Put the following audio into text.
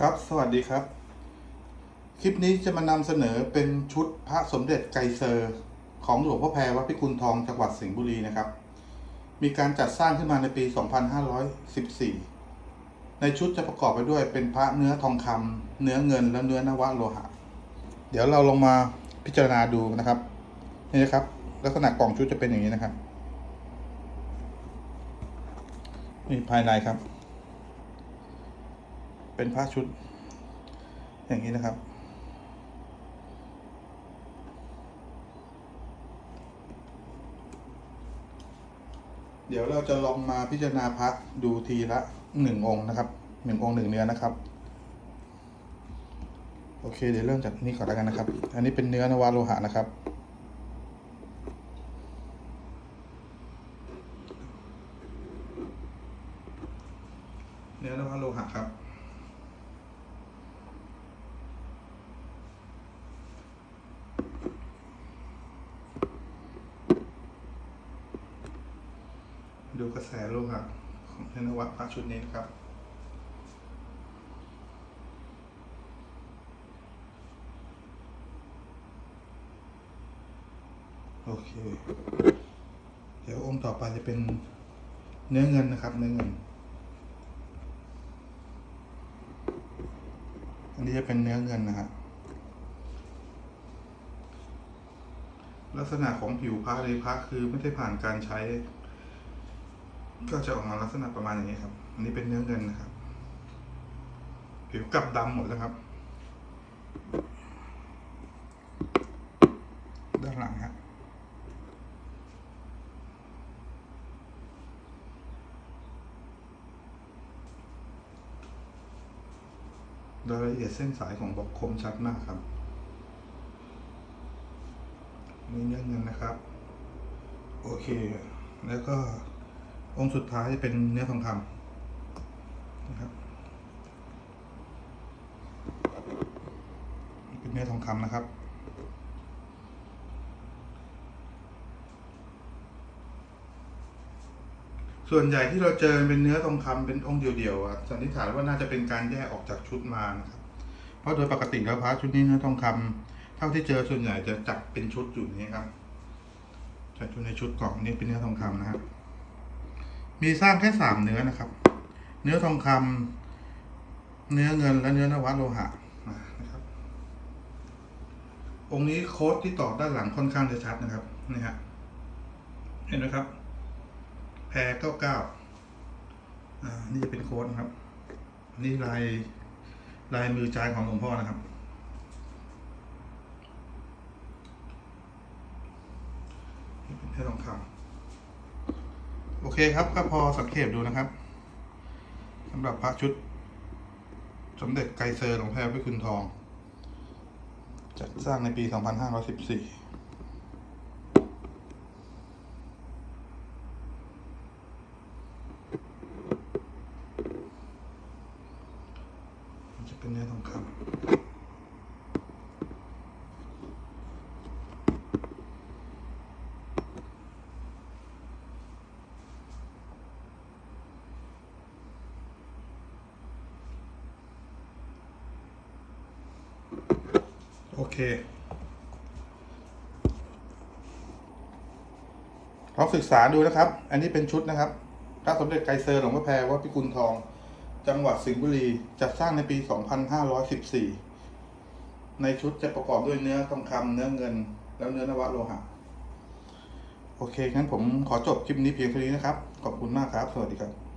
ครับ สวัสดีครับ คลิปนี้จะมานำเสนอเป็นชุดพระสมเด็จไกเซอร์ ของหลวงพ่อแพรวัดพิกุลทองจังหวัดสิงห์บุรีนะครับ มีการจัดสร้างขึ้นมาในปี 2514 ในชุดจะประกอบไปด้วยเป็นพระเนื้อทองคำเนื้อเงินและเนื้อนวะโลหะ เดี๋ยวเราลงมาพิจารณาดูนะครับ นี่นะครับ ลักษณะกล่องชุดจะเป็นอย่างนี้นะครับ นี่ภายในครับ เป็นผ้าชุด อย่างนี้นะครับ เดี๋ยวเราจะลองมาพิจารณาพระดูทีละหนึ่งองค์นะครับหนึ่งองค์หนึ่งเนื้อนะครับ โอเค เดี๋ยวเริ่มจากนี้ก่อนแล้วกันนะครับ อันนี้เป็นเนื้อนวาโลหะนะครับเนื้อนวาโลหะครับ ดูกระแสโลหะของธนวัตพระชุดนี้นะครับ โอเค เดี๋ยวองค์ต่อไปจะเป็นเนื้อเงินนะครับ เนื้อเงิน อันนี้จะเป็นเนื้อเงินนะครับลักษณะของผิวพระเลยพระคือไม่ได้ผ่านการใช้ ก็จะออกมาลักษณะประมาณอย่างนี้ครับ อันนี้เป็นเนื้อเงินนะครับ ผิวกลับดำหมดแล้วครับ ด้านหลังฮะรายละเอียดเส้นสายของบอกคมชัดมากครับ นี่เนื้อเงินนะครับ โอเค แล้วก็ องค์สุดท้ายจะเป็นเนื้อทองคำนะครับเป็นเนื้อทองคำนะครับส่วนใหญ่ที่เราเจอเป็นเนื้อทองคำเป็นองค์เดียวๆอะสันนิษฐานว่าน่าจะเป็นการแยกออกจากชุดมานะครับเพราะโดยปกติแล้วพระชุดนี้เนื้อทองคำเท่าที่เจอส่วนใหญ่จะจัดเป็นชุดอยู่นี้ครับจัดอยู่ในชุดกล่องนี้เป็นเนื้อทองคำนะครับ มีสร้างแค่สามเนื้อนะครับ เนื้อทองคำเนื้อเงินและเนื้อนวัตโลหะนะครับ องค์นี้โค้ดที่ตอกด้านหลังค่อนข้างจะชัดนะครับนี่ฮะเห็นไหมครับ แพรเก้าเก้าอ่านี่จะเป็นโค้ดนะครับนี่ลายลายมือจายของหลวงพ่อนะครับ เป็นแค่ทองคำ โอเคครับก็พอสังเกตดูนะครับสำหรับพระชุด สมเด็จไกรเซอร์หลวงแพรพิคุณทอง จัดสร้างในปี 2514มันจะเป็นเนื้อทองคำ เคลองศึกษาดูนะครับ อันนี้เป็นชุดนะครับพระสมเด็จไกรเซอร์หลวงพ่อแพรวัดพิกุลทอง จังหวัดสิงห์บุรีจัดสร้างในปี 2514 ในชุดจะประกอบด้วยเนื้อทองคำเนื้อเงิน แล้วเนื้อนวะโลหะ โอเคงั้นผมขอจบคลิปนี้เพียงเท่านี้นะครับ ขอบคุณมากครับ สวัสดีครับ